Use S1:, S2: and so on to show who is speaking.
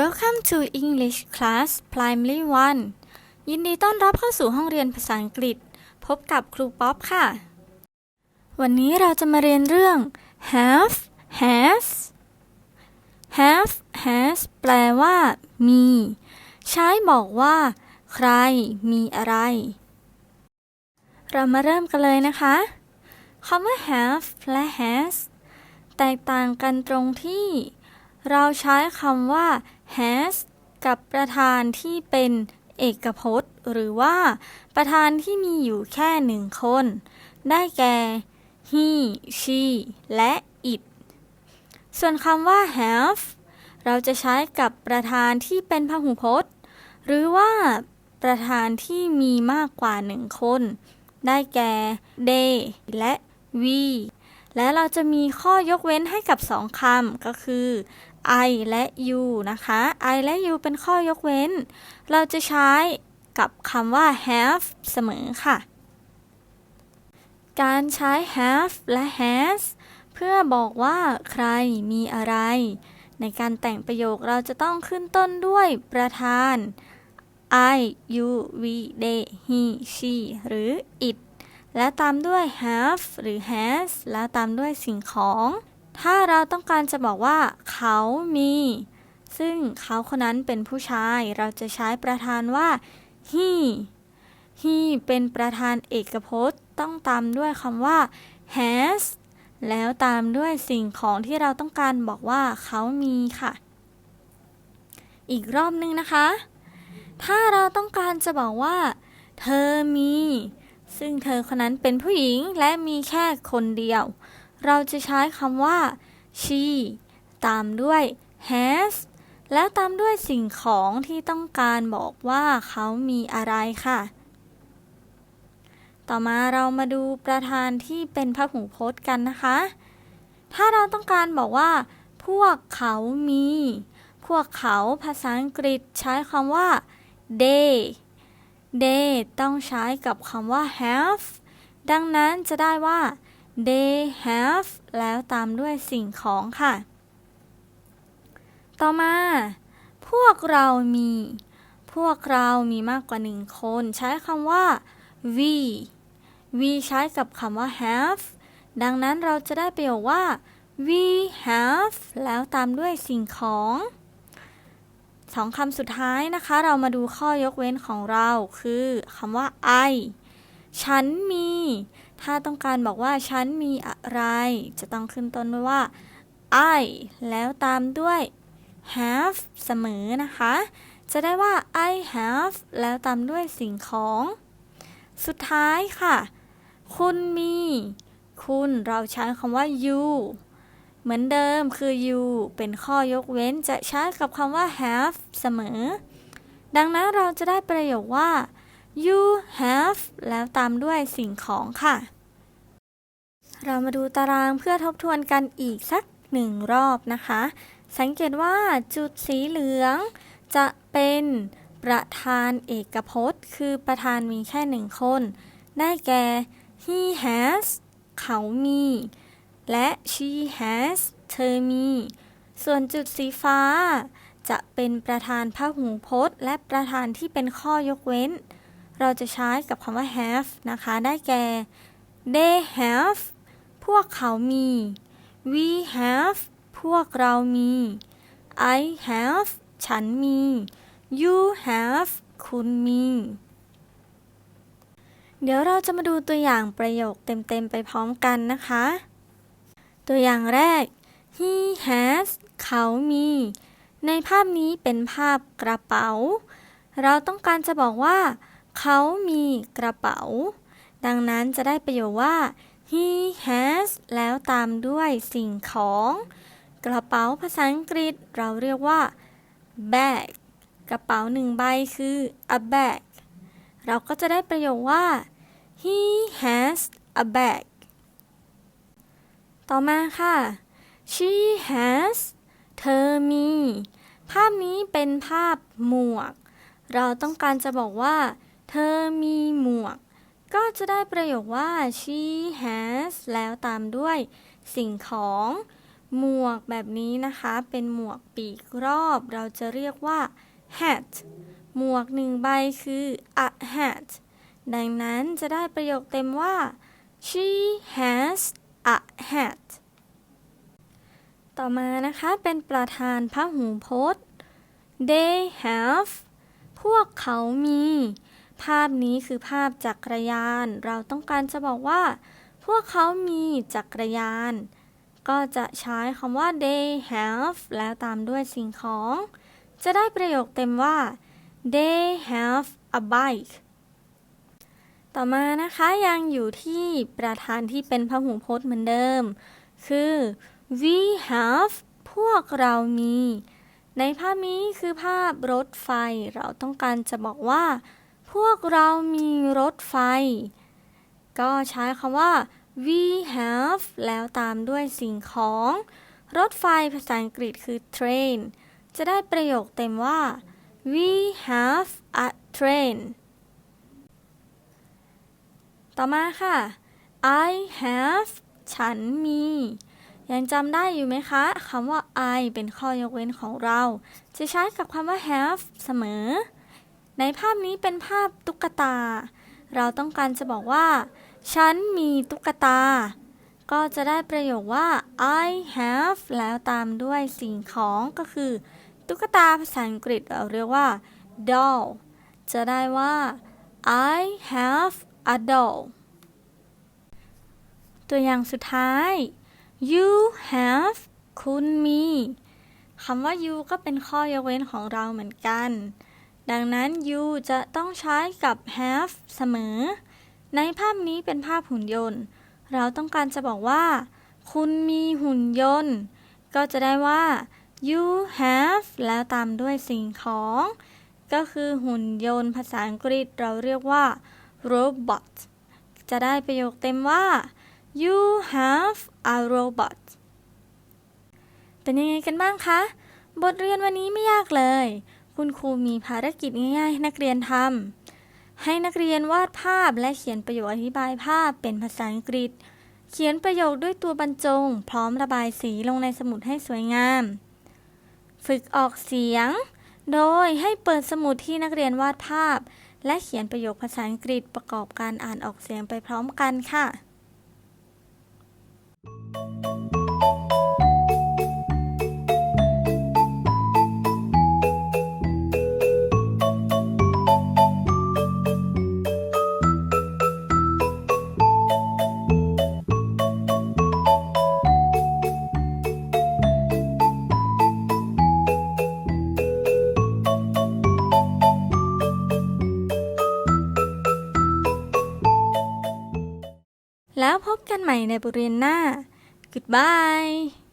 S1: Welcome to English class Primary 1 ยินดีต้อนรับเข้าสู่ห้องเรียนภาษาอังกฤษ พบกับครูป๊อปค่ะ วันนี้เราจะมาเรียนเรื่อง have has have has แปลว่า มี ใช้บอกว่า ใคร มีอะไร เรามาเริ่มกันเลยนะคะคำว่า have และ has แตกต่างกันตรงที่ เราใช้คำว่า has กับประธานที่เป็นเอกพจน์ หรือว่า ประธานที่มีอยู่แค่หนึ่งคน ได้แก่ he she และ it ส่วนคำว่า have เราจะใช้กับประธานที่เป็นพหูพจน์ หรือว่า ประธานที่มีมากกว่าหนึ่งคน ได้แก่ they และ we และเราจะมีข้อยกเว้นให้กับสองคำก็คือ I และ you นะคะ I และ you เป็นข้อยกเว้น เราจะใช้กับคำว่า have เสมอค่ะ การใช้ have และ has เพื่อบอกว่าใครมีอะไร ในการแต่งประโยคเราจะต้องขึ้นต้นด้วยประธาน I you we they he she หรือ it และตามด้วย have หรือ has แล้วตามด้วยสิ่งของ ถ้าเราต้องการจะบอกว่า เขามี ซึ่งเขาคนนั้นเป็นผู้ชาย เราจะใช้ประธานว่า he he เป็นประธานเอกพจน์ ต้องตามด้วยคำว่า has แล้วตามด้วยสิ่งของที่เราต้องการบอกว่าเขามีค่ะ อีกรอบนึงนะคะ ถ้าเราต้องการจะบอกว่า เธอมี ซึ่งเธอคนนั้นเป็นผู้หญิงและมีแค่คนเดียว เราจะใช้คำว่า she ตามด้วย has แล้วตามด้วยสิ่งของที่ต้องการบอกว่าเขามีอะไรค่ะ ต่อมาเรามาดูประธานที่เป็นพหูพจน์กันนะคะ ถ้าเราต้องการบอกว่า พวกเขามี พวกเขาภาษาอังกฤษใช้คำว่า they they ต้องใช้กับคำว่า have ดังนั้นจะได้ว่า they have แล้วตามด้วยสิ่งของค่ะ ต่อมา พวกเรามี พวกเรามีมากกว่าหนึ่งคน ใช้คำว่า we we ใช้กับคำว่า have ดังนั้นเราจะได้ประโยคว่า we have แล้วตามด้วยสิ่งของสองคำสุดท้ายนะคะ เรามาดูข้อยกเว้นของเราคือคำว่า I ฉันมี ถ้าต้องการบอกว่าฉันมีอะไร จะต้องขึ้นต้นด้วยว่า I แล้วตามด้วย have เสมอนะคะ จะได้ว่า I have แล้วตามด้วยสิ่งของ สุดท้ายค่ะ คุณมี คุณเราใช้คำว่า you เหมือนเดิมคือ you เป็นข้อยกเว้นจะใช้กับคำว่า have เสมอ ดังนั้นเราจะได้ประโยคว่า you have แล้วตามด้วยสิ่งของค่ะ เรามาดูตารางเพื่อทบทวนกันอีกสักหนึ่งรอบนะคะ สังเกตว่าจุดสีเหลือง จะเป็นประธานเอกพจน์ คือประธานมีแค่หนึ่งคน ได้แก่ he has เขามี และ she has เธอมี ส่วนจุดสีฟ้า จะเป็นประธานพหูพจน์ และประธานที่เป็นข้อยกเว้น เราจะใช้กับคำว่า have นะคะ ได้แก่ they have พวกเขามี we have พวกเรามี I have ฉันมี you have คุณมี เดี๋ยวเราจะมาดูตัวอย่างประโยคเต็ม ๆ ไปพร้อมกันนะคะ ตัวอย่างแรก he has เขามี ในภาพนี้เป็นภาพกระเป๋า เราต้องการจะบอกว่า เขามีกระเป๋า ดังนั้นจะได้ประโยคว่า he has แล้วตามด้วยสิ่งของ กระเป๋าภาษาอังกฤษเราเรียกว่า bag กระเป๋าหนึ่งใบคือ a bag เราก็จะได้ประโยคว่า he has a bag ต่อมาค่ะ she has เธอมี ภาพนี้เป็นภาพหมวก เราต้องการจะบอกว่า เธอมีหมวก ก็จะได้ประโยคว่า she has แล้วตามด้วยสิ่งของ หมวกแบบนี้นะคะ เป็นหมวกปีกรอบ เราจะเรียกว่า hat หมวกหนึ่งใบคือ a hat ดังนั้นจะได้ประโยคเต็มว่า she has a hat ต่อมานะคะเป็นประธานพหูพจน์ they have พวกเขามี ภาพนี้คือภาพจักรยาน เราต้องการจะบอกว่า พวกเขามีจักรยาน ก็จะใช้คำว่า they have แล้วตามด้วยสิ่งของ จะได้ประโยคเต็มว่า they have a bike ต่อมานะคะยังอยู่ที่ประธานที่เป็นพหูพจน์เหมือนเดิม คือ we have พวกเรามี ในภาพนี้คือภาพรถไฟ เราต้องการจะบอกว่า พวกเรามีรถไฟ ก็ใช้คำว่า we have แล้วตามด้วยสิ่งของ รถไฟภาษาอังกฤษคือ train จะได้ประโยคเต็มว่า we have a train ต่อมาค่ะ I have ฉันมี ยังจำได้อยู่ไหมคะคำว่า I เป็นข้อยกเว้นของเรา จะใช้กับคำว่า have เสมอ ในภาพนี้เป็นภาพตุ๊กตา เราต้องการจะบอกว่า ฉันมีตุ๊กตา ก็จะได้ประโยคว่า I have แล้วตามด้วยสิ่งของก็คือ ตุ๊กตาภาษาอังกฤษเราเรียกว่า doll จะได้ว่า I have a doll ตัวอย่างสุดท้าย you have คุณมีคำว่า you ก็เป็นข้อยกเว้นของเราเหมือนกัน ดังนั้น you จะต้องใช้กับ have เสมอ ในภาพนี้เป็นภาพหุ่นยนต์ เราต้องการจะบอกว่า คุณมีหุ่นยนต์ ก็จะได้ว่า you have แล้วตามด้วยสิ่งของ ก็คือหุ่นยนต์ภาษาอังกฤษเราเรียกว่า robot จะได้ประโยคเต็มว่า you have a robot เป็นยังไงกันบ้างคะ บทเรียนวันนี้ไม่ยากเลย คุณครูมีภารกิจง่าย ๆ ให้นักเรียนทำ ให้นักเรียนวาดภาพและเขียนประโยคอธิบายภาพเป็นภาษาอังกฤษ เขียนประโยคด้วยตัวบรรจง พร้อมระบายสีลงในสมุดให้สวยงาม ฝึกออกเสียง โดยให้เปิดสมุดที่นักเรียนวาดภาพ และเขียนประโยคภาษาอังกฤษประกอบการอ่านออกเสียงไปพร้อมกันค่ะ แล้วพบกันใหม่ในบทเรียนหน้า Goodbye